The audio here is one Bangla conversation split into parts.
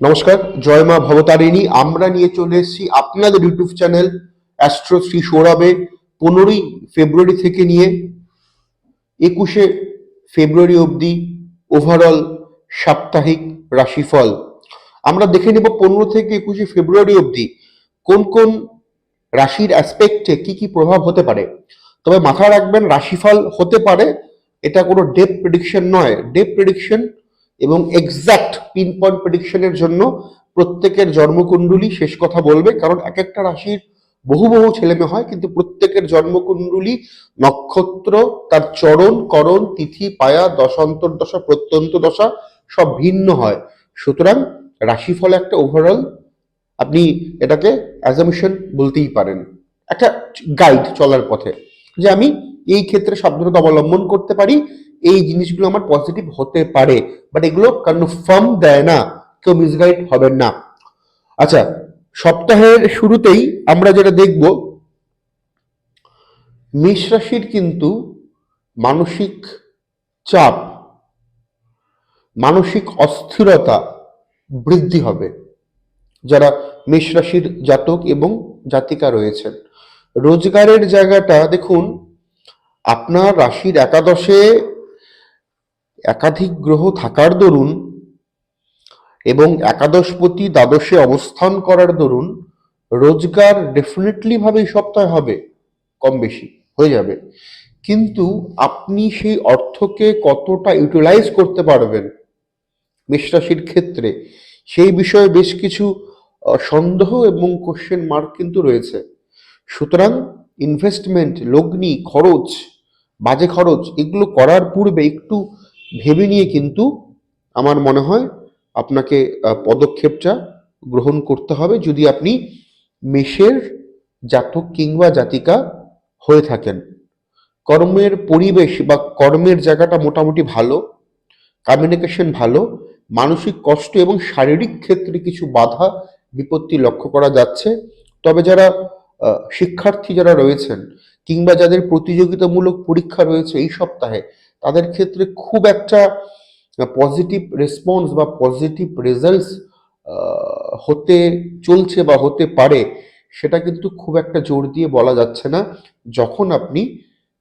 নমস্কার, জয় মা ভবতারিণী। আমরা নিয়ে চলে এসেছি আপনাদের ইউটিউব চ্যানেল অ্যাস্ট্রো শ্রী সৌরভে পনেরোই ফেব্রুয়ারি থেকে নিয়ে একুশে ফেব্রুয়ারি অবধি ওভারঅল সাপ্তাহিক রাশিফল। আমরা দেখে নেব পনেরো থেকে একুশে ফেব্রুয়ারি অবধি কোন কোন রাশির অ্যাসপেক্টে কি কি প্রভাব হতে পারে। তবে মাথায় রাখবেন, রাশিফল হতে পারে, এটা কোনো ডেপ প্রেডিকশন নয়। ডেপ প্রেডিকশন এবং এক্সাক্ট পিন পয়েন্ট প্রেডিকশনের জন্য প্রত্যেকের জন্মকুণ্ডলী শেষ কথা বলবে, কারণ এক একটা রাশির বহু বহু ছেলেমেয়ে হয়, কিন্তু প্রত্যেকের জন্মকুণ্ডলী নক্ষত্র, তার চরণ, করণ, তিথি, পায়া দশান্তর দশা প্রত্যন্ত দশা, সব ভিন্ন হয়। সুতরাং রাশিফল একটা ওভারঅল আপনি এটাকে অ্যাজামিশন বলতেই পারেন। একটা গাইড চলার পথে, যে আমি এই ক্ষেত্রে সাবধানতা অবলম্বন করতে পারি এই জিনিসগুলো আমার পজিটিভ হতে পারে বাট এগুলো কনফার্ম দেয় না, কেউ মিসগাইড হবেন না। আচ্ছা সপ্তাহের শুরুতেই আমরা যেটা দেখব, মেষ রাশির কিন্তু মানসিক চাপ, মানসিক অস্থিরতা বৃদ্ধি হবে। যারা মেষ রাশির জাতক এবং জাতিকা রয়েছেন, রোজগারের জায়গাটা দেখুন, আপনার রাশির একাদশে একাধিক গ্রহ থাকার দরুন এবং একাদশপতি দ্বাদশে অবস্থান করার দরুন রোজগার ডেফিনেটলি ভাবে সপ্তাহে হবে, কম বেশি, হয়ে যাবে। কিন্তু আপনি সেই অর্থকে কতটা ইউটিলাইজ করতে পারবেন মেষরাশির ক্ষেত্রে, সেই বিষয়ে বেশ কিছু সন্দেহ এবং কোশ্চেন মার্ক কিন্তু রয়েছে। সুতরাং ইনভেস্টমেন্ট লগ্নি, খরচ, বাজে খরচ, এগুলো করার পূর্বে একটু ভেবে নিয়ে কিন্তু আমার মনে হয় আপনাকে পদক্ষেপটা গ্রহণ করতে হবে যদি আপনি মেষের জাতক কিংবা জাতিকা হয়ে থাকেন। কর্মের পরিবেশ বা কর্মের জায়গাটা মোটামুটি ভালো কমিউনিকেশন ভালো, মানসিক কষ্ট এবং শারীরিক ক্ষেত্রে কিছু বাধা, বিপত্তি লক্ষ্য করা যাচ্ছে। তবে যারা শিক্ষার্থী যারা রয়েছেন কিংবা যাদের প্রতিযোগিতামূলক পরীক্ষা রয়েছে এই সপ্তাহে তাদের ক্ষেত্রে খুব একটা পজিটিভ রেসপন্স বা পজিটিভ রেজাল্টস হতে চলছে বা হতে পারে, সেটা কিন্তু খুব একটা জোর দিয়ে বলা যাচ্ছে না যখন আপনি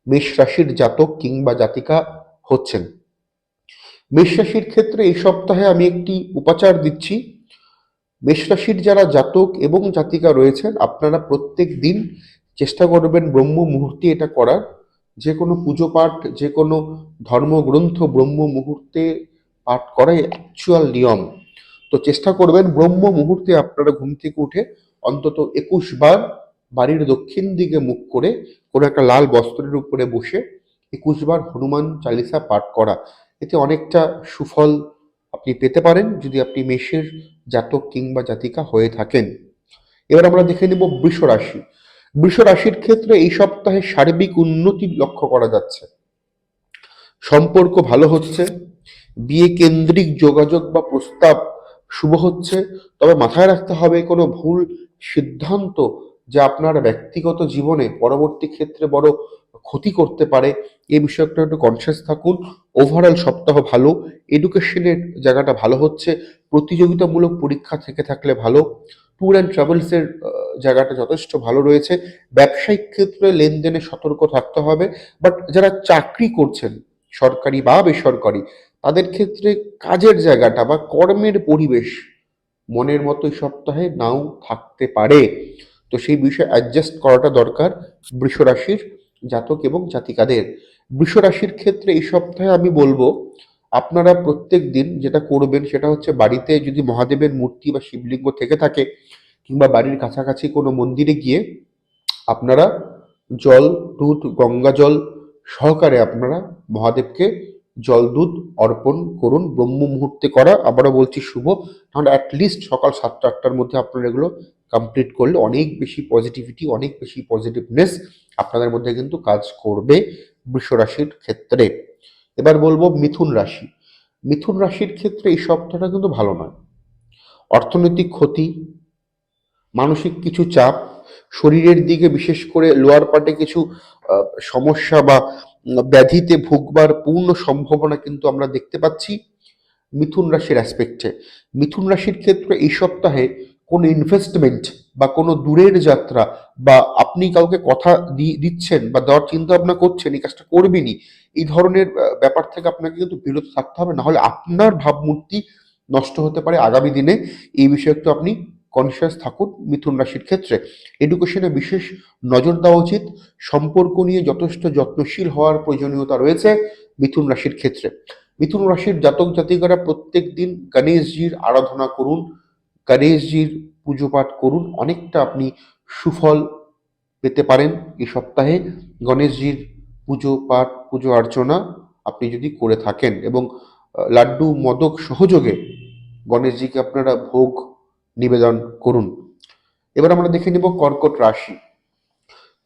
মেষ রাশির জাতক কিংবা জাতিকা হচ্ছেন। মেষ রাশির ক্ষেত্রে এই সপ্তাহে আমি একটি উপাচার দিচ্ছি। মেষ রাশির যারা জাতক এবং জাতিকা রয়েছেন, আপনারা প্রত্যেক দিন চেষ্টা করবেন ব্রহ্ম মুহূর্তে এটা করার। যে কোনো পুজো পাঠ, যে কোনো ধর্মগ্রন্থ ব্রহ্ম মুহূর্তে পাঠ করাই অ্যাকচুয়াল নিয়ম। তো চেষ্টা করবেন ব্রহ্ম মুহূর্তে আপনারা ঘুম থেকে উঠে অন্তত একুশ বার বাড়ির দক্ষিণ দিকে মুখ করে কোনো একটা লাল বস্ত্রের উপরে বসে একুশ বার হনুমান চালিসা পাঠ করা। এতে অনেকটা সুফল আপনি পেতে পারেন যদি আপনি মেষের জাতক কিংবা জাতিকা হয়ে থাকেন। এবার আমরা দেখে নেব বৃষ রাশি বৃষ রাশির ক্ষেত্রে এই সপ্তাহে সার্বিক উন্নতি লক্ষ্য করা যাচ্ছে। সম্পর্ক ভালো হচ্ছে, বিয়ে কেন্দ্রিক যোগাযোগ বা প্রস্তাব শুভ হচ্ছে, তবে মাথায় রাখতে হবে কোনো ভুল সিদ্ধান্ত যা আপনার ব্যক্তিগত জীবনে পরবর্তী ক্ষেত্রে বড় ক্ষতি করতে পারে। এই বিষয়টা একটু কনসিয়াস থাকুন। ওভারঅল সপ্তাহ ভালো এডুকেশনের জায়গাটা ভালো হচ্ছে, প্রতিযোগিতামূলক পরীক্ষা থেকে থাকলে ভালো। ট্যুর অ্যান্ড ট্রাভেলসের জায়গাটা যথেষ্ট ভালো রয়েছে। ব্যবসায়িক ক্ষেত্রে লেনদেনে সতর্ক থাকতে হবে। বাট যারা চাকরি করছেন, সরকারি বা বেসরকারি, তাদের ক্ষেত্রে কাজের জায়গাটা বা কর্মের পরিবেশ মনের মতো সপ্তাহে নাও থাকতে পারে। তো সেই বিষয়ে অ্যাডজাস্ট করাটা দরকার বৃষ রাশির জাতক এবং জাতিকাদের। বৃষ রাশির ক্ষেত্রে এই সপ্তাহে আমি বলব আপনারা প্রত্যেক দিন যেটা করবেন সেটা হচ্ছে বাড়িতে যদি মহাদেবের মূর্তি বা শিবলিঙ্গ থেকে থাকে কিংবা বাড়ির কাছাকাছি কোনো মন্দিরে গিয়ে আপনারা জল, দুধ, গঙ্গা জল সহকারে আপনারা মহাদেবকে জল, দুধ অর্পণ করুন। ব্রহ্ম মুহূর্তে করা, আবারও বলছি শুভ। তাহলে অ্যাটলিস্ট সকাল সাতটা, আটটার মধ্যে আপনারা এগুলো কমপ্লিট করলে অনেক বেশি পজিটিভিটি অনেক বেশি পজিটিভনেস আপনাদের মধ্যে কিন্তু কাজ করবে। বৃষ রাশির ক্ষেত্রে। এবার বলব মিথুন রাশি। মিথুন রাশির ক্ষেত্রে এই সপ্তাহটা কিন্তু ভালো নয়। অর্থনৈতিক ক্ষতি, মানসিক কিছু চাপ, শরীরের দিকে বিশেষ করে লোয়ার পার্টে কিছু সমস্যা বা ব্যাধিতে ভুগবার পূর্ণ সম্ভাবনা কিন্তু আমরা দেখতে পাচ্ছি মিথুন রাশির অ্যাসপেক্টে মিথুন রাশির ক্ষেত্রে এই সপ্তাহে কোনো ইনভেস্টমেন্ট বা কোনো দূরের যাত্রা বা আপনি কাউকে কথা দিচ্ছেন বা দেওয়ার চিন্তা ভাবনা করছেন, এই কাজটা করবেনই, এই ধরনের ব্যাপার থেকে আপনাকে কিন্তু বিরত থাকতে হবে। না হলে আপনার ভাবমূর্তি নষ্ট হতে পারে আগামী দিনে। এই বিষয়ে একটু আপনি কনসিয়াস থাকুন মিথুন রাশির ক্ষেত্রে। এডুকেশনে বিশেষ নজর দেওয়া উচিত। সম্পর্ক নিয়ে যথেষ্ট যত্নশীল হওয়ার প্রয়োজনীয়তা রয়েছে মিথুন রাশির ক্ষেত্রে। মিথুন রাশির জাতক জাতিকারা প্রত্যেক দিন গণেশজির আরাধনা করুন। গণেশজির পুজো পাঠ করুন, অনেকটা আপনি সুফল পেতে পারেন এই সপ্তাহে। গণেশজির পুজো পাঠ পুজো অর্চনা আপনি যদি করে থাকেন এবং লাড্ডু, মদক সহযোগে গণেশজিকে আপনারা ভোগ নিবেদন করুন। এবার আমরা দেখে নিব কর্কট রাশি।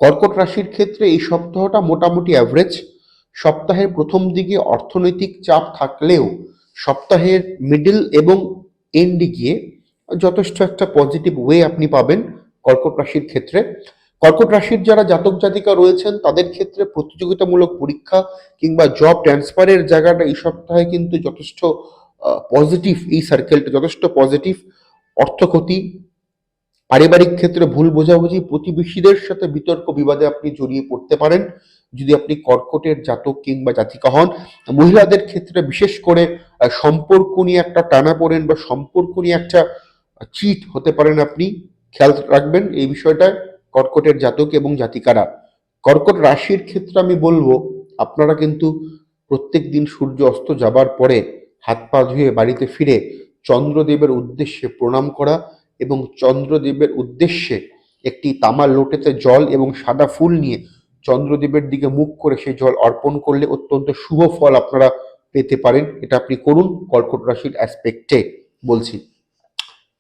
কর্কট রাশির ক্ষেত্রে এই সপ্তাহটা মোটামুটি অ্যাভারেজ সপ্তাহের প্রথম দিকে অর্থনৈতিক চাপ থাকলেও সপ্তাহের মিডল এবং এন্ডে গিয়ে যথেষ্ট একটা পজিটিভ ওয়ে আপনি পাবেন কর্কট রাশির ক্ষেত্রে। কর্কট রাশির যারা জাতক জাতিকা রয়েছেন, তাদের ক্ষেত্রে প্রতিযোগিতামূলক পরীক্ষা কিংবা জব ট্রান্সফারের জায়গাটা এই সপ্তাহে কিন্তু যথেষ্ট পজিটিভ এই সার্কেলটা যথেষ্ট পজিটিভ অর্থক্ষতি। পারিবারিক ক্ষেত্রে ভুল বোঝাবুঝি, প্রতিবেশীদের সাথে বিতর্ক, বিবাদে আপনি জড়িয়ে পড়তে পারেন। যদি আপনি কর্কটের জাতক কিংবা জাতিকা হন, মহিলাদের ক্ষেত্রে বিশেষ করে সম্পর্ক নিয়ে একটা টানা পড়েন বা সম্পর্ক নিয়ে একটা চিট হতে পারেন আপনি। খেয়াল রাখবেন এই বিষয়টায় কর্কটের জাতক এবং জাতিকারা। কর্কট রাশির ক্ষেত্রে আমি বলব, আপনারা কিন্তু প্রত্যেক দিন সূর্য অস্ত যাবার পরে হাত পা ধুয়ে বাড়িতে ফিরে চন্দ্রদেবের উদ্দেশ্যে প্রণাম করা এবং চন্দ্রদেবের উদ্দেশ্যে একটি তামার লোটেতে জল এবং সাদা ফুল নিয়ে চন্দ্রদেবের দিকে মুখ করে সেই জল অর্পণ করলে অত্যন্ত শুভ ফল আপনারা পেতে পারেন। এটা আপনি করুন কর্কট রাশির অ্যাসপেক্টে বলছি।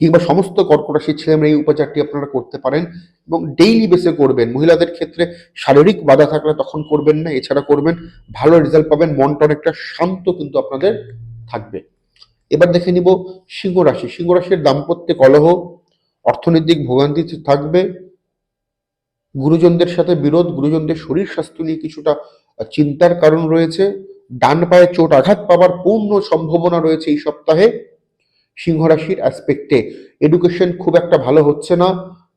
কিংবা সমস্ত কর্কট রাশির ছেলেমেয়ে এই উপচারটি আপনারা করতে পারেন এবং ডেইলি বেসে করবেন। মহিলাদের ক্ষেত্রে শারীরিক বাধা থাকলে তখন করবেন না, এছাড়া করবেন। ভালো রেজাল্ট পাবেন, মনটা অনেকটা শান্ত কিন্তু আপনাদের থাকবে। এবার দেখে নিব সিংহ রাশি সিংহ রাশির দাম্পত্যে কলহ, অর্থনৈতিক ভোগান্তি থাকবে। গুরুজনদের সাথে বিরোধ, গুরুজনদের শরীর স্বাস্থ্য নিয়ে কিছুটা চিন্তার কারণ রয়েছে। ডান পায়ে চোট আঘাত পাওয়ার পূর্ণ সম্ভাবনা রয়েছে এই সপ্তাহে। সিংহ রাশির অ্যাসপেক্টে এডুকেশন খুব একটা ভালো হচ্ছে না।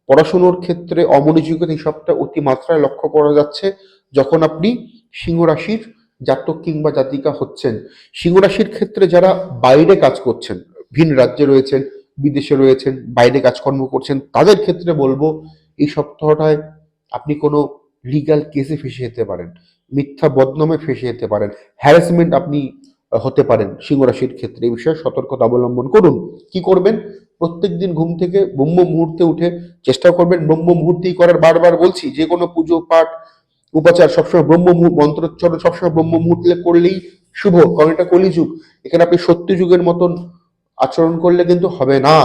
পড়াশুনোর ক্ষেত্রে অমনোযোগিতা সপ্তাহে অতিমাত্রায় লক্ষ্য করা যাচ্ছে। যখন আপনি সিংহ রাশির জাতক কিংবা জাতিকা হচ্ছেন, সিংহ রাশির ক্ষেত্রে যারা বাইরে কাজ করছেন, ভিন রাজ্যে রয়েছেন, বিদেশে রয়েছেন, বাইরে কাজকর্ম করছেন, তাদের ক্ষেত্রে বলব, এই সপ্তাহটায় আপনি কোনো লিগ্যাল কেসে ফেসে যেতে পারেন, মিথ্যা বদনামে ফেসে যেতে পারেন হ্যারাসমেন্ট আপনি হতে পারেন সিংহ রাশির ক্ষেত্রে। এই বিষয়ে সতর্কতা অবলম্বন করুন। কি করবেন? প্রত্যেক দিন ঘুম থেকে ব্রহ্ম মুহূর্তে উঠে চেষ্টা করবেন ব্রহ্ম মুহূর্তেই করার। বারবার বলছি, যে কোনো পুজো, পাঠ, উপাচার সবসময় ব্রহ্ম মন্ত্রোচ্চারণ সবসময় ব্রহ্ম মুহূর্তে করলেই শুভ। কারণ এটা কলিযুগ। এখানে আপনি সত্য যুগের মতন আচরণ করলে কিন্তু হবে না।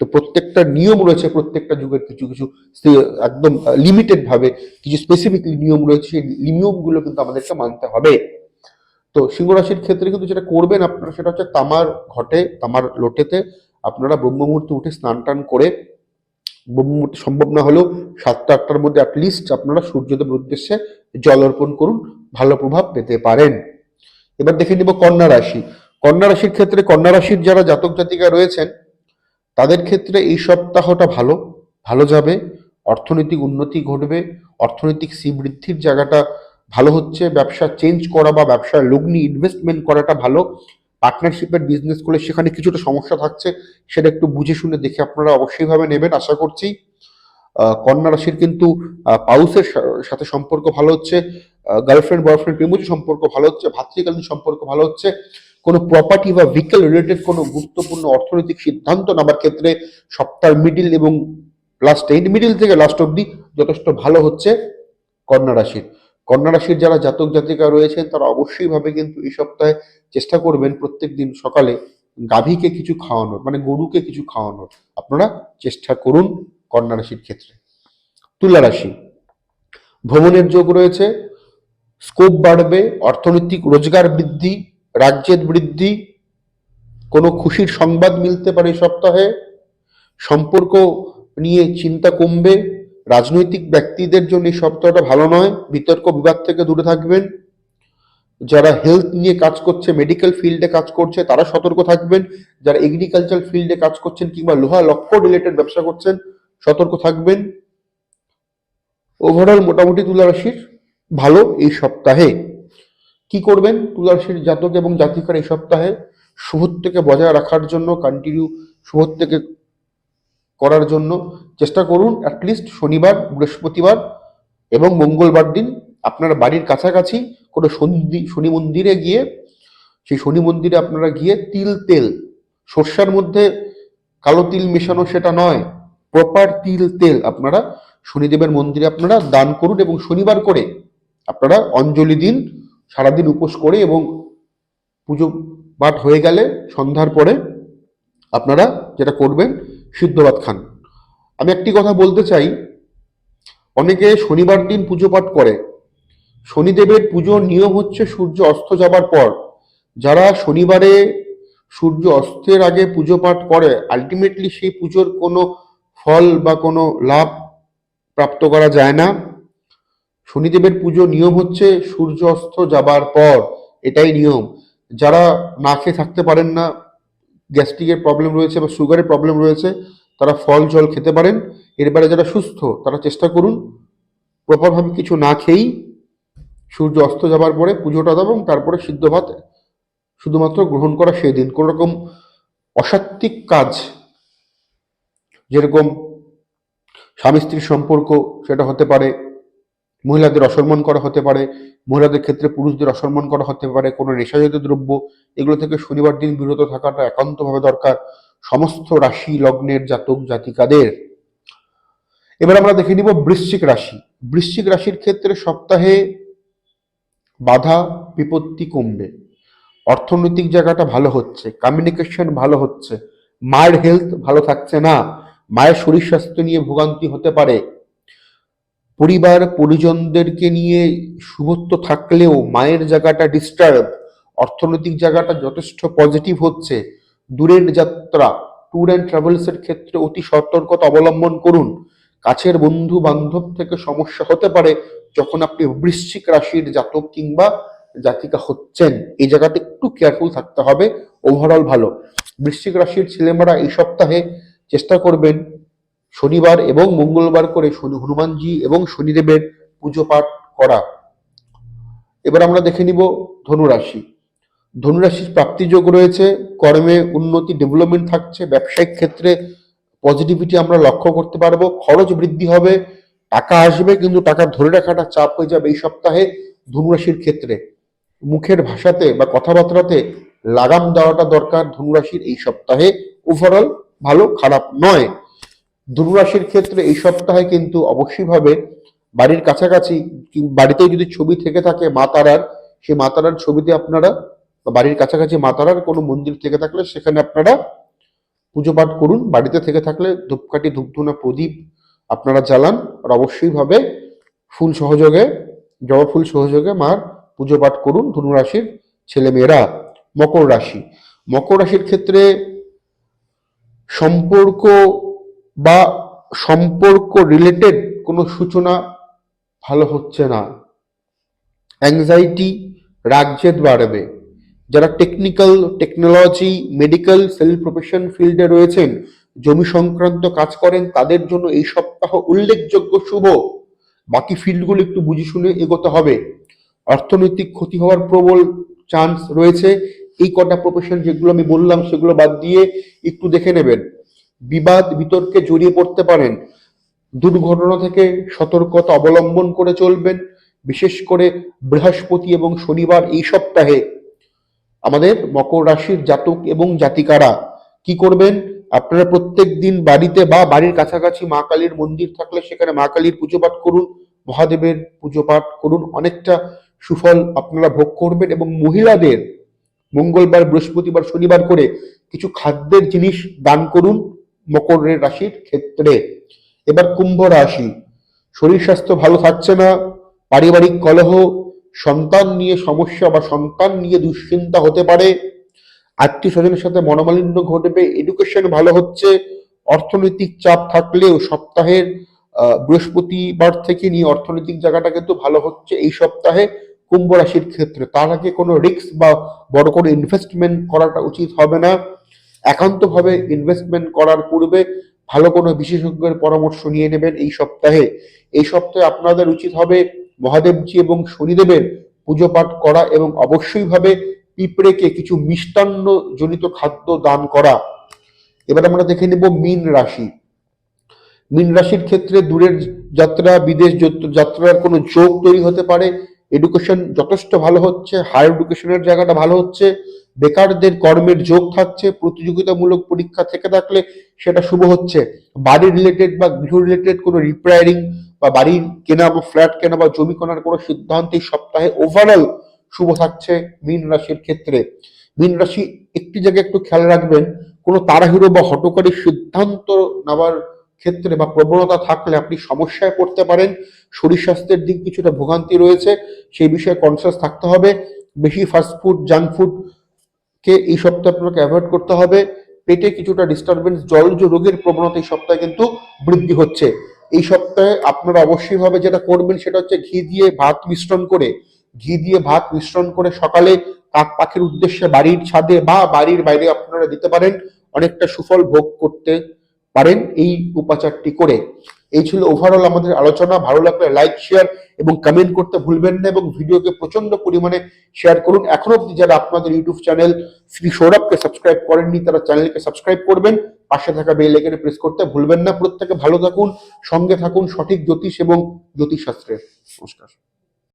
তো প্রত্যেকটা নিয়ম রয়েছে, প্রত্যেকটা যুগের কিছু কিছু একদম লিমিটেড ভাবে, কিছু স্পেসিফিক নিয়ম রয়েছে, সেই নিয়মগুলো কিন্তু আমাদেরকে মানতে হবে। তো সিংহ রাশির ক্ষেত্রে কিন্তু যেটা করবেন আপনারা সেটা হচ্ছে তামার ঘটে, তামার লোটেতে আপনারা ব্রহ্ম মুহূর্তে উঠে স্নান টান করে ব্রহ্ম মুহূর্তে সম্ভব না হলেও সাতটা আটটার মধ্যে অ্যাটলিস্ট আপনারা সূর্যদেবের উদ্দেশ্যে জল অর্পণ করুন, ভালো প্রভাব পেতে পারেন। এবার দেখে নিব কন্যা রাশি। কন্যা রাশির ক্ষেত্রে কন্যা রাশির যারা জাতক জাতিকা রয়েছেন, তাদের ক্ষেত্রে এই সপ্তাহটা ভালো ভালো যাবে, অর্থনৈতিক উন্নতি ঘটবে, অর্থনৈতিক শ্রীবৃদ্ধির জায়গাটা ভালো হচ্ছে, ব্যবসা চেঞ্জ করা বা ব্যবসায় লগ্নি ইনভেস্টমেন্ট করাটা ভালো। পার্টনারশিপের বিজনেস করলে সেখানে কিছুটা সমস্যা থাকছে, সেটা একটু বুঝে শুনে দেখে আপনারা অবশ্যই ভাবে নেবেন, আশা করছি। কন্যা রাশির কিন্তু পাউসের সাথে সম্পর্ক ভালো হচ্ছে গার্লফ্রেন্ড বয়ফ্রেন্ড প্রেমজ সম্পর্ক ভালো হচ্ছে, ভাতৃকালীন সম্পর্ক ভালো হচ্ছে। কোনো প্রপার্টি বা ভেহিকেল রিলেটেড কোনো গুরুত্বপূর্ণ অর্থনৈতিক সিদ্ধান্ত নেবার ক্ষেত্রে সপ্তাহের মিডিল এবং লাস্ট এন্ড মিডিল থেকে লাস্ট অব্দি যথেষ্ট ভালো হচ্ছে কন্যা রাশির। কন্যা রাশির যারা জাতক জাতিকা রয়েছেন তারা অবশ্যই ভাবে কিন্তু এই সপ্তাহে চেষ্টা করবেন প্রত্যেক দিন সকালে গাভীকে কিছু খাওয়ানোর মানে গরুকে কিছু খাওয়ানোর। আপনারা চেষ্টা করুন কন্যা রাশির ক্ষেত্রে। তুলা রাশি, ভ্রমণের যোগ রয়েছে স্কোপ বাড়বে, অর্থনৈতিক রোজগার বৃদ্ধি, রাজ্যের বৃদ্ধি, কোনো খুশির সংবাদ মিলতে পারে সপ্তাহে, সম্পর্ক নিয়ে চিন্তা কমবে রাজনৈতিক ব্যক্তিদের জন্য এই সপ্তাহটা ভালো নয়। বিতর্ক বিবাদ থেকে দূরে থাকবেন। যারা হেলথ নিয়ে কাজ করছে মেডিকেল ফিল্ডে কাজ করছে, তারা সতর্ক থাকবেন। যারা এগ্রিকালচার ফিল্ডে কাজ করছেন কিংবা লোহা, লক্ষ্য রিলেটেড ব্যবসা করছেন, সতর্ক থাকবেন। ওভারঅল মোটামুটি তুলা রাশির ভালো এই সপ্তাহে। কি করবেন? তুলা রাশির জাতক এবং জাতিকার এই সপ্তাহে শুভত্বকে বজায় রাখার জন্য কন্টিনিউ শুভত্বকে করার জন্য চেষ্টা করুন অ্যাটলিস্ট শনিবার, বৃহস্পতিবার এবং মঙ্গলবার দিন আপনার বাড়ির কাছাকাছি কোনো শনি শনি মন্দিরে গিয়ে, সেই শনি মন্দিরে আপনারা গিয়ে তিল, তেল, সর্ষার মধ্যে কালো তিল মেশানো সেটা নয় প্রপার তিল, তেল আপনারা শনিদেবের মন্দিরে আপনারা দান করুন এবং শনিবার করে আপনারা অঞ্জলি দিন, সারাদিন উপোস করে এবং পুজো পাঠ হয়ে গেলে সন্ধ্যার পরে আপনারা যেটা করবেন সিদ্ধ ভাত খান। আমি একটি কথা বলতে চাই। অনেকে শনিবার দিন পুজো পাঠ করে। শনিদেবের পুজোর নিয়ম হচ্ছে সূর্য অস্ত যাবার পর। যারা শনিবারে সূর্য অস্তের আগে পুজো পাঠ করে আলটিমেটলি সেই পুজোর কোনো ফল বা কোনো লাভ প্রাপ্ত করা যায় না। শনিদেবের পুজো নিয়ম হচ্ছে সূর্য অস্ত যাবার পর। এটাই নিয়ম। যারা না খেয়ে থাকতে পারেন না গ্যাস্ট্রিকের প্রবলেম রয়েছে বা সুগারের প্রবলেম রয়েছে, তারা ফল, জল খেতে পারেন। এরপরে যারা সুস্থ, তারা চেষ্টা করুন প্রপারভাবে কিছু না খেয়েই সূর্য অস্ত যাবার পরে পুজোটা দেবো এবং তারপরে সিদ্ধ ভাত শুধুমাত্র গ্রহণ করা সেই দিন। কোনো রকম অসাত্বিক কাজ, যেরকম স্বামী স্ত্রীর সম্পর্ক, সেটা হতে পারে। মহিলাদের অসম্মান করা হতে পারে, মহিলাদের ক্ষেত্রে পুরুষদের অসম্মান করা হতে পারে, কোনো নেশাজাতীয় দ্রব্য, এগুলো থেকে শনিবার দিন বিরত থাকাটা একান্তভাবে দরকার, সমস্ত রাশি লগ্নের জাতক জাতিকাদের। এবার আমরা দেখে নিব বৃশ্চিক রাশি। বৃশ্চিক রাশির ক্ষেত্রে সপ্তাহে বাধা, বিপত্তি কমবে। অর্থনৈতিক জায়গাটা ভালো হচ্ছে কমিউনিকেশন ভালো হচ্ছে, মায়ের হেলথ ভালো থাকছে না, মায়ের শরীর স্বাস্থ্য নিয়ে ভোগান্তি হতে পারে। পরিবার পরিজনদেরকে নিয়ে শুভত্ব থাকলেও মায়ের জায়গাটা ডিস্টার্ব অর্থনৈতিক জায়গাটা যথেষ্ট পজিটিভ হচ্ছে। দূরের যাত্রা ট্যুর অ্যান্ড ট্রাভেলসের ক্ষেত্রে অতি সতর্কতা অবলম্বন করুন। কাছের বন্ধু বান্ধব থেকে সমস্যা হতে পারে যখন আপনি বৃশ্চিক রাশির জাতক কিংবা জাতিকা হচ্ছেন। এই জায়গাতে একটু কেয়ারফুল থাকতে হবে ওভারঅল ভালো। বৃশ্চিক রাশির ছেলেমেয়েরা এই সপ্তাহে চেষ্টা করবেন শনিবার এবং মঙ্গলবার করে শনি, হনুমানজি এবং শনিদেবের পুজো পাঠ করা। এবার আমরা দেখে নিব ধনুরাশি। ধনুরাশির প্রাপ্তিযোগ রয়েছে, কর্মে উন্নতি ডেভেলপমেন্ট থাকছে, ব্যবসায়িক ক্ষেত্রে পজিটিভিটি আমরা লক্ষ্য করতে পারব, খরচ বৃদ্ধি হবে, টাকা আসবে কিন্তু টাকা ধরে রাখাটা চাপ হয়ে যাবে এই সপ্তাহে ধনুরাশির ক্ষেত্রে। মুখের ভাষাতে বা কথাবার্তাতে লাগাম দেওয়াটা দরকার ধনুরাশির এই সপ্তাহে। ওভারঅল ভালো, খারাপ নয়। ধনুরাশির ক্ষেত্রে এই সপ্তাহে কিন্তু অবশ্যই ভাবে বাড়ির কাছাকাছি বাড়িতেও যদি ছবি থেকে থাকে মা তারার সেই মা তারার ছবিতে আপনারা বাড়ির কাছাকাছি মা তারার কোনো মন্দির থেকে থাকলে সেখানে আপনারা পুজো পাঠ করুন। বাড়িতে থেকে থাকলে ধূপকাঠি, ধূপধুনা, প্রদীপ আপনারা জ্বালান আর অবশ্যই ভাবে ফুল সহযোগে, জবা ফুল সহযোগে মার পুজো পাঠ করুন ধনু রাশির ছেলেমেয়েরা। মকর রাশি। মকর রাশির ক্ষেত্রে সম্পর্ক বা সম্পর্ক রিলেটেড কোনো সূচনা ভালো হচ্ছে না। অ্যাংজাইটি রাগজেদ বাড়বে। যারা technical technology medical sale profession ফিল্ডে রয়েছেন, জমি সংক্রান্ত কাজ করেন, তাদের জন্য এই সপ্তাহ উল্লেখযোগ্য শুভ। বাকি ফিল্ডগুলো একটু বুঝে শুনে এগোতে হবে। অর্থনৈতিক ক্ষতি হওয়ার প্রবল চান্স রয়েছে। এই কটা প্রফেশন যেগুলো আমি বললাম, সেগুলো বাদ দিয়ে একটু দেখে নেবেন। বিবাদ বিতর্কে জড়িয়ে পড়তে পারেন। দুর্ঘটনা থেকে সতর্কতা অবলম্বন করে চলবেন, বিশেষ করে বৃহস্পতি এবং শনিবার এই সপ্তাহে। আমাদের মকর রাশির জাতক এবং জাতিকারা কি করবেন? আপনারা প্রত্যেক দিন বাড়িতে বা বাড়ির কাছাকাছি মা কালীর মন্দির থাকলে সেখানে মা কালীর পুজো পাঠ করুন, মহাদেবের পুজো পাঠ করুন। অনেকটা সুফল আপনারা ভোগ করবেন এবং মহিলাদের মঙ্গলবার, বৃহস্পতিবার, শনিবার করে কিছু খাদ্যের জিনিস দান করুন। মকরের রাশির ক্ষেত্রে। এবার কুম্ভ রাশি। শরীর স্বাস্থ্য ভালো থাকছে না, পারিবারিক কলহ, সন্তান নিয়ে সমস্যা বা সন্তান নিয়ে দুশ্চিন্তা হতে পারে। আত্মীয় স্বজনের সাথে মনোমালিন্য ঘটবে এডুকেশন ভালো হচ্ছে, অর্থনৈতিক চাপ থাকলেও সপ্তাহের বৃহস্পতিবার থেকে নিয়ে অর্থনৈতিক জায়গাটা কিন্তু ভালো হচ্ছে এই সপ্তাহে কুম্ভ রাশির ক্ষেত্রে। তার আগে কোনো রিস্ক বা বড় কোনো ইনভেস্টমেন্ট করাটা উচিত হবে না। একান্তভাবে ইনভেস্টমেন্ট করার পূর্বে ভালো কোনো বিশেষজ্ঞের পরামর্শ নিয়ে নেবেন এই সপ্তাহে। এই সপ্তাহে আপনাদের উচিত হবে মহাদেবজি এবং শনিদেবের পুজো পাঠ করা এবং অবশ্যই ভাবে পিঁপড়েকে কিছু মিষ্টান্ন জনিত খাদ্য দান করা। এবার আমরা দেখে নেব মীন রাশি। মীন রাশির ক্ষেত্রে দূরের যাত্রা, বিদেশ যত- যাত্রার কোনো যোগ তৈরি হতে পারে এডুকেশন যথেষ্ট ভালো হচ্ছে হায়ার এডুকেশনের জায়গাটা ভালো হচ্ছে, বেকারদের কর্মের যোগ থাকছে, প্রতিযোগিতামূলক পরীক্ষা থেকে থাকলে সেটা শুভ হচ্ছে। বাড়ি রিলেটেড বা গৃহ রিলেটেড কোনো রিপেয়ারিং বা বাড়ির কেনা বা ফ্ল্যাট কেনা বা জমি কেনার কোনো সিদ্ধান্ত এই সপ্তাহে ওভারঅল শুভ থাকছে মীন রাশির ক্ষেত্রে। মীন রাশি একটি জায়গায় একটু খেয়াল রাখবেন, কোনো তাড়াহুড়ো বা হটকারী সিদ্ধান্ত নেওয়ার ক্ষেত্রে বা প্রবণতা থাকলে আপনি সমস্যায় পড়তে পারেন। শরীর স্বাস্থ্যের দিক কিছুটা ভোগান্তি রয়েছে, সেই বিষয়ে কনসিয়াস থাকতে হবে। বেশি ফাস্ট ফুড জাঙ্ক ফুড কে এই সপ্তাহে আপনাকে অ্যাভয়েড করতে হবে। পেটে কিছুটা ডিস্টারবেন্স জলজ রোগের প্রবণতা এই সপ্তাহে কিন্তু বৃদ্ধি হচ্ছে। এই সপ্তাহে আপনারা অবশ্যই ভাবে যেটা করবেন সেটা হচ্ছে ঘি দিয়ে ভাত মিশ্রণ করে, ঘি দিয়ে ভাত মিশ্রণ করে সকালে কাক পাখির উদ্দেশ্যে বাড়ির ছাদে বা বাড়ির বাইরে আপনারা দিতে পারেন। অনেকটা সুফল ভোগ করতে পারেন এই উপাচারটি করে। এই ছিল ওভারঅল আমাদের আলোচনা। ভালো লাগলে লাইক শেয়ার এবং কমেন্ট করতে ভুলবেন না এবং ভিডিওকে প্রচণ্ড পরিমাণে শেয়ার করুন। এখনও অব্দি যারা আপনাদের ইউটিউব চ্যানেল শ্রী সৌরভকে সাবস্ক্রাইব করেননি, তারা চ্যানেলকে সাবস্ক্রাইব করবেন। পাশে থাকা বেল আইকনে প্রেস করতে ভুলবেন না। প্রত্যেকে ভালো থাকুন, সঙ্গে থাকুন সঠিক জ্যোতিষ এবং জ্যোতিষশাস্ত্রের। নমস্কার।